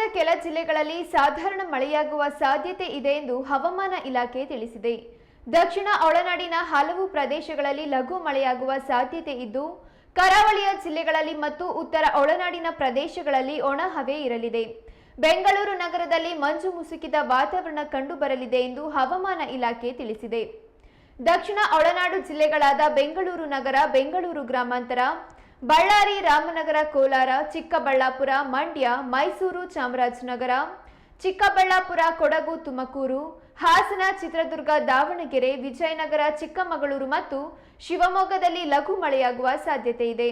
ರಾಜ್ಯದ ಕೆಲ ಜಿಲ್ಲೆಗಳಲ್ಲಿ ಸಾಧಾರಣ ಮಳೆಯಾಗುವ ಸಾಧ್ಯತೆ ಇದೆ ಎಂದು ಹವಾಮಾನ ಇಲಾಖೆ ತಿಳಿಸಿದೆ. ದಕ್ಷಿಣ ಒಳನಾಡಿನ ಹಲವು ಪ್ರದೇಶಗಳಲ್ಲಿ ಲಘು ಮಳೆಯಾಗುವ ಸಾಧ್ಯತೆ ಇದ್ದು, ಕರಾವಳಿಯ ಜಿಲ್ಲೆಗಳಲ್ಲಿ ಮತ್ತು ಉತ್ತರ ಒಳನಾಡಿನ ಪ್ರದೇಶಗಳಲ್ಲಿ ಒಣ ಹವೆ ಇರಲಿದೆ. ಬೆಂಗಳೂರು ನಗರದಲ್ಲಿ ಮಂಜು ಮುಸುಕಿದ ವಾತಾವರಣ ಕಂಡುಬರಲಿದೆ ಎಂದು ಹವಾಮಾನ ಇಲಾಖೆ ತಿಳಿಸಿದೆ. ದಕ್ಷಿಣ ಒಳನಾಡು ಜಿಲ್ಲೆಗಳಾದ ಬೆಂಗಳೂರು ನಗರ, ಬೆಂಗಳೂರು ಗ್ರಾಮಾಂತರ ಬಳ್ಳಾರಿ, ರಾಮನಗರ, ಕೋಲಾರ, ಚಿಕ್ಕಬಳ್ಳಾಪುರ, ಮಂಡ್ಯ, ಮೈಸೂರು, ಚಾಮರಾಜನಗರ, ಚಿಕ್ಕಬಳ್ಳಾಪುರ, ಕೊಡಗು, ತುಮಕೂರು, ಹಾಸನ, ಚಿತ್ರದುರ್ಗ, ದಾವಣಗೆರೆ, ವಿಜಯನಗರ, ಚಿಕ್ಕಮಗಳೂರು ಮತ್ತು ಶಿವಮೊಗ್ಗದಲ್ಲಿ ಲಘು ಮಳೆಯಾಗುವ ಸಾಧ್ಯತೆ ಇದೆ.